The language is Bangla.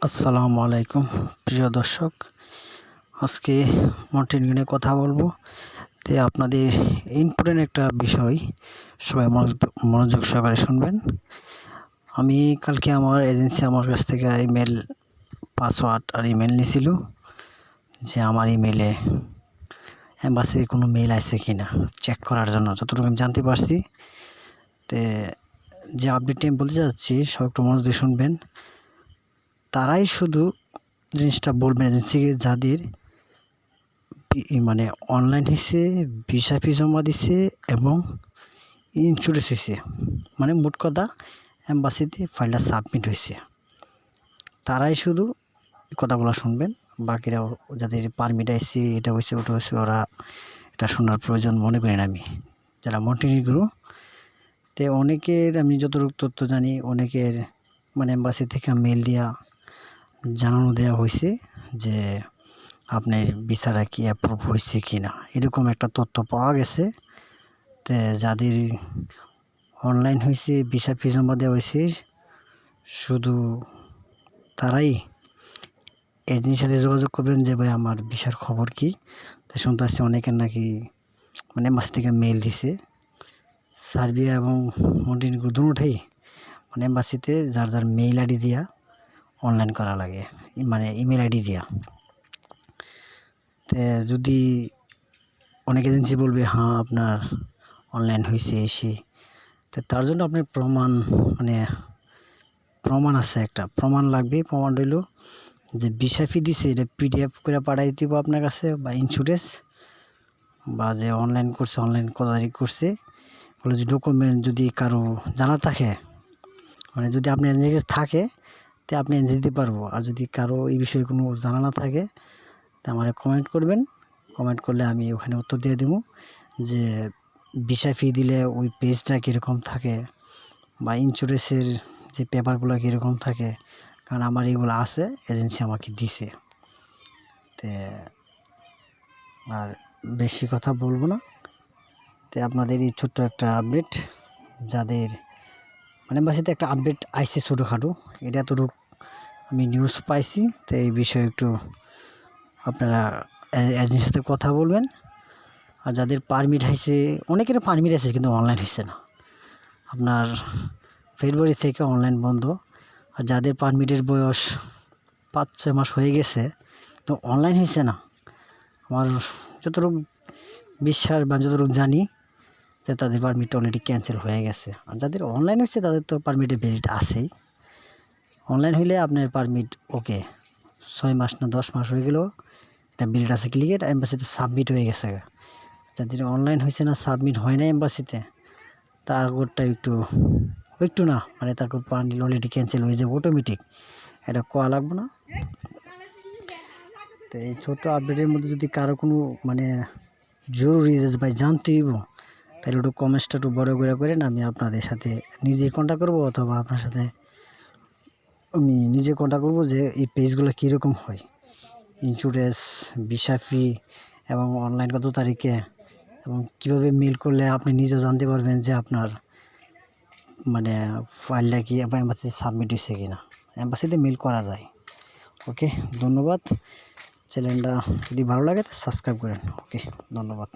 আসসালামু আলাইকুম, প্রিয় দর্শক। আজকে মাউন্টেন নিয়ে কথা বলব। তে আপনাদের ইম্পর্টেন্ট একটা বিষয় সবাই মনোযোগ- সহকারে শুনবেন। আমি কালকে আমার এজেন্সি আমার কাছ থেকে ইমেল, পাসওয়ার্ড আর ইমেল নিয়েছিল যে আমার ইমেলে অ্যাম্বাসি কোনো মেল আছে কি না চেক করার জন্য। যতটুকু আমি জানতে পারছি, তে যে আপডেটটি আমি বলতে যাচ্ছি সব একটু মনোযোগ শুনবেন। তারাই শুধু জিনিসটা বলবেন এজেন্সিকে যাদের মানে অনলাইন হিসে ভিসা ফি জমা দিছে এবং ইন্স্যুরেন্স হয়েছে মানে মোট কথা অ্যাম্বাসিতে ফাইলটা সাবমিট হয়েছে তারাই শুধু কথাগুলো শুনবেন বাকিরা যাদের পারমিট আইসি এটা হয়েছে ওটা হয়েছে ওরা এটা শোনার প্রয়োজন মনে করি না আমি। যারা মন্টিনিগ্রো তে অনেকের, আমি যতটুকু তথ্য জানি, অনেকের মানে এম্বাসি থেকে মেল দিয়া জানানো দেওয়া হয়েছে যে আপনার বিচারা কি অ্যাপ্রুভ হয়েছে কি না এরকম একটা তথ্য পাওয়া গেছে। তে যাদের অনলাইন হয়েছে, ভিসা ফি জমা দেওয়া হয়েছে, শুধু তারাই এজেন্সির সাথে যোগাযোগ করবেন যে, ভাই, আমার ভিসার খবর কি? তো শুনতে আসছে অনেকের নাকি মানে মাস থেকে মেল দিছে। সার্বিয়া এবং মন্টিনিগ্রো দুটোই মানে এম্বাসিতে যার যার মেইল আইডি দিয়া অনলাইন করা লাগে। মানে ইমেল আইডি দিয়া। তে যদি অনেক এজেন্সি বলবে হ্যাঁ আপনার অনলাইন হয়েছে এসে। তো তার জন্য আপনার প্রমাণ মানে প্রমাণ আছে একটা। প্রমাণ লাগবে, প্রমাণ রইল যে ভিসা ফি দিছে, এটা পিডিএফ করে পাঠাই দিব আপনার কাছে, বা ইন্স্যুরেন্স বা যে অনলাইন করছে অনলাইন কত তারিখ করছে। ওগুলো যে ডকুমেন্ট যদি কারও জানা থাকে মানে যদি আপনি এনজিকে থাকে তে আপনি দিতে পারব। আর যদি কারও এই বিষয়ে কোনো জানা না থাকে, তা আমার কমেন্ট করবেন। কমেন্ট করলে আমি ওখানে উত্তর দিয়ে দেবো যে ভিসা ফি দিলে ওই পেজটা কীরকম থাকে বা ইন্স্যুরেন্সের যে পেপারগুলো কীরকম থাকে, কারণ আমার এগুলো আছে এজেন্সি আমাকে দিছে। তে আর বেশি কথা বলব না। তো আপনাদের এই ছোট্ট একটা আপডেট যাদের মানে একটা আপডেট আইসি ছোটোখাটো। এটা তো আমি নিউজ পাইছি, তো এই বিষয়ে একটু আপনারা এজেন্সির সাথে কথা বলবেন। আর যাদের পারমিট হয়েছে অনেকের পারমিট আছে কিন্তু অনলাইন হয়েছে না। আপনার ফেব্রুয়ারি থেকে অনলাইন বন্ধ। আর যাদের পারমিটের বয়স পাঁচ, ছয় মাস হয়ে গেছে, তো অনলাইন হয়েছে না। আমার যতটুকু বিশ্বাস বা যতটুকু জানি যে তাদের পারমিট অলরেডি ক্যান্সেল হয়ে গেছে। আর যাদের অনলাইন হয়েছে, তাদের তো পারমিটের ভ্যালিড আছেই। অনলাইন হইলে আপনার পারমিট ওকে ছয় মাস না দশ মাস হয়ে গেলেও এটা বিলটা আছে ক্লিয়ার এম্বাসিতে সাবমিট হয়ে গেছে যাদের অনলাইন হয়েছে না সাবমিট হয় না এম্বাসিতে তার কোডটা একটু একটু না মানে তার পারমিট অলরেডি ক্যান্সেল হয়ে যাবে অটোমেটিক এটা কোয়া লাগবে না। তো এই ছোটো আপডেটের মধ্যে যদি কারও কোনো মানে জরুরি যে ভাই জানতে হইব তাহলে একটু কমেন্টসটা একটু বড় করে করেন, আমি আপনাদের সাথে নিজেই কন্ট্যাক্ট করব অথবা আপনার সাথে আমি নিজে কন্ট্যাক্ট করব যে এই পেজগুলো কীরকম হয়। ইন্স্যুরেন্স ভিসা ফি এবং অনলাইন কত তারিখে এবং কীভাবে মেল করলে আপনি নিজেও জানতে পারবেন যে আপনার মানে ফাইলটা কি অ্যাম্বাসিতে সাবমিট হয়েছে কি না অ্যাম্বাসিতে মেল করা যায়। ওকে ধন্যবাদ। চ্যানেলটা যদি ভালো লাগে তো সাবস্ক্রাইব করেন। ওকে ধন্যবাদ।